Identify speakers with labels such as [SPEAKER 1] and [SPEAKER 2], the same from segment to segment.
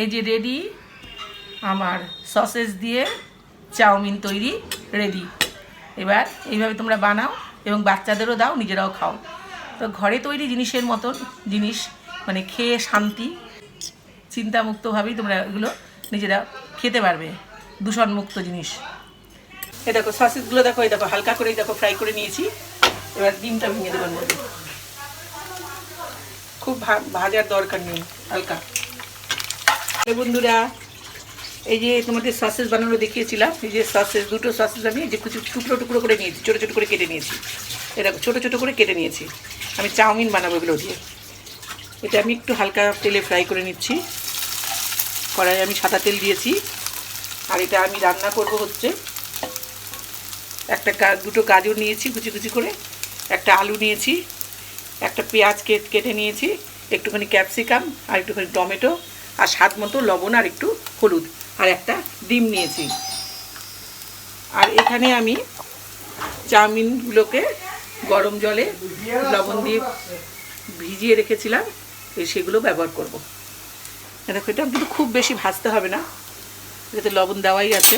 [SPEAKER 1] এই যে রেডি আমার সসেস দিয়ে চাউমিন তৈরি রেডি এবার এইভাবে তোমরা বানাও এবং বাচ্চাদেরও দাও, নিজেরাও খাও। তো ঘরে তৈরি জিনিসের মতন জিনিস মানে খেয়ে শান্তি, চিন্তামুক্তভাবেই তোমরা এগুলো নিজেরা খেতে পারবে। দূষণমুক্ত জিনিস। এই দেখো সসেসগুলো দেখো, এই দেখো হালকা করে দেখো ফ্রাই করে নিয়েছি। এবার ডিমটা ভেঙে দেবার মধ্যে। খুব ভাজার দরকার নেই, হালকা। বন্ধুরা, এই যে তোমাদের সসেস বানানো দেখিয়েছিলাম, এই যে সসেস দুটো সসেস আমি যে কিছু টুকরো টুকরো করে নিয়েছি, ছোটো ছোটো করে কেটে নিয়েছি। এরকম ছোটো ছোটো করে কেটে নিয়েছি। আমি চাউমিন বানাবো এগুলো দিয়ে। এটা আমি একটু হালকা তেলে ফ্রাই করে নিচ্ছি। কড়াই আমি সাদা তেল দিয়েছি। আর এটা আমি রান্না করব হচ্ছে একটা দুটো গাজর নিয়েছি, কুচি কুচি করে। একটা আলু নিয়েছি। একটা পেঁয়াজ কেট নিয়েছি, একটুখানি ক্যাপসিকাম আর একটুখানি টমেটো আর স্বাদ মতো লবণ আর একটু হলুদ আর একটা ডিম নিয়েছি। আর এখানে আমি চাউমিনগুলোকে গরম জলে লবণ দিয়ে ভিজিয়ে রেখেছিলাম সেগুলো ব্যবহার করব। দেখো, এটা কিন্তু খুব বেশি ভাজতে হবে না, এটাতে লবণ দেওয়াই আছে।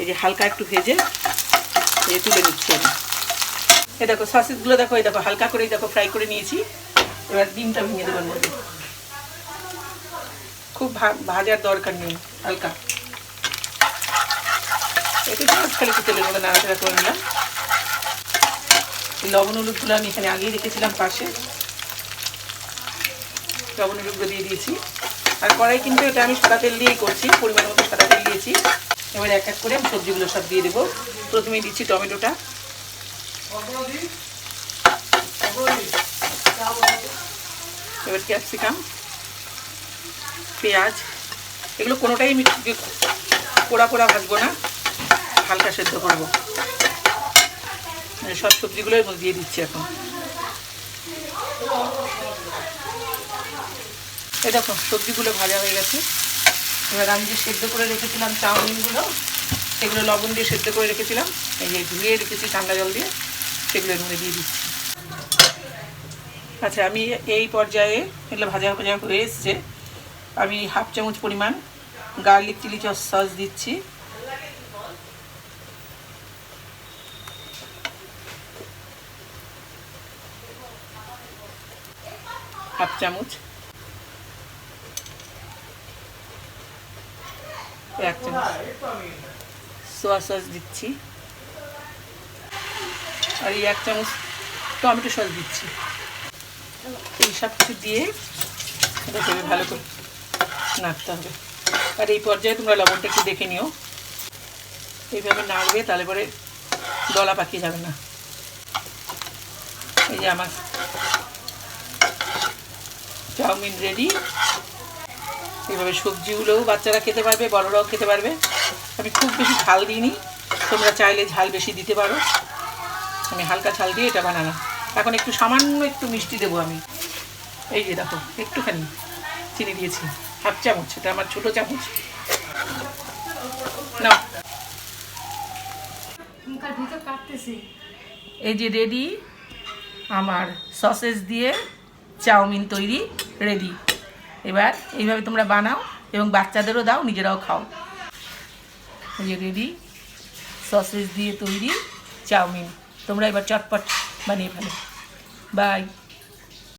[SPEAKER 1] এই যে হালকা একটু ভেজে তুলে নিচ্ছি আমি। এই দেখো সসেসগুলো দেখো, এই দেখো, হালকা করে দেখো ফ্রাই করে নিয়েছি। এবার ডিমটা ভেঙে দেবার মধ্যে। খুব ভাজার দরকার নেই, হালকা। জাস্ট খালি একটু লবণ হলুদগুলো আমি এখানে আগেই রেখেছিলাম পাশে। লবণ হলুদগুলো দিয়ে দিয়েছি। আর কড়াই কিন্তু এটা আমি সাদা তেল দিয়েই করছি, পরিমাণ মতো সাদা তেল দিয়েছি। এবার এক এক করে আমি সবজিগুলো সব দিয়ে দেবো। প্রথমে দিচ্ছি টমেটোটা। এবার ক্যাপসিকাম পেঁয়াজ, এগুলো কোনোটাই পোড়া পোড়া ভাজবো না, হালকা সেদ্ধ করব। মানে সব সবজিগুলো এর দিয়ে দিচ্ছি এখন। এই দেখো, সবজিগুলো ভাজা হয়ে গেছে। এবার আমি যে সেদ্ধ করে রেখেছিলাম চাউমিনগুলো, সেগুলো লবণ দিয়ে সেদ্ধ করে রেখেছিলাম। এই যে ধুয়ে রেখেছি ঠান্ডা জল দিয়ে। সেগুলো এর মধ্যে দিয়ে দিচ্ছি। আচ্ছা আমি এই পর্যায়ে এগুলো ভাজা ভাজা হয়ে এসছে। আমি হাফ চামচ পরিমাণ গার্লিক চিলি চস সস দিচ্ছি। হাফ চামচ। এক চামচ। সোয়া সস দিচ্ছি। আর এই এক চামচ টমেটো সস দিচ্ছি। এই সব কিছু দিয়ে এটাকে ভালো করে নাড়তে হবে। আর এই পর্যায়ে তোমরা লবণটা একটু দেখে নিও। এইভাবে নাড়বে, তাহলে পরে দলা পাকিয়ে যাবে না। এই যে আমার চাউমিন রেডি এইভাবে সবজিগুলোও বাচ্চারা খেতে পারবে, বড়রাও খেতে পারবে। আমি খুব বেশি ঝাল দিইনি, তোমরা চাইলে ঝাল বেশি দিতে পারো। আমি হালকা ঝাল দিয়ে এটা বানালাম। এখন একটু সামান্য একটু মিষ্টি দেবো আমি। এই যে দেখো একটুখানি চিনি দিয়েছি হাফ চামচ এটা আমার ছোটো চামচ। না এই যে রেডি আমার সসেস দিয়ে চাউমিন তৈরি রেডি এবার এইভাবে তোমরা বানাও এবং বাচ্চাদেরও দাও নিজেরাও খাও। এই যে রেডি সসেস দিয়ে তৈরি চাউমিন। তোমরা এবার চটপট বানিয়ে ফেলো। বাই।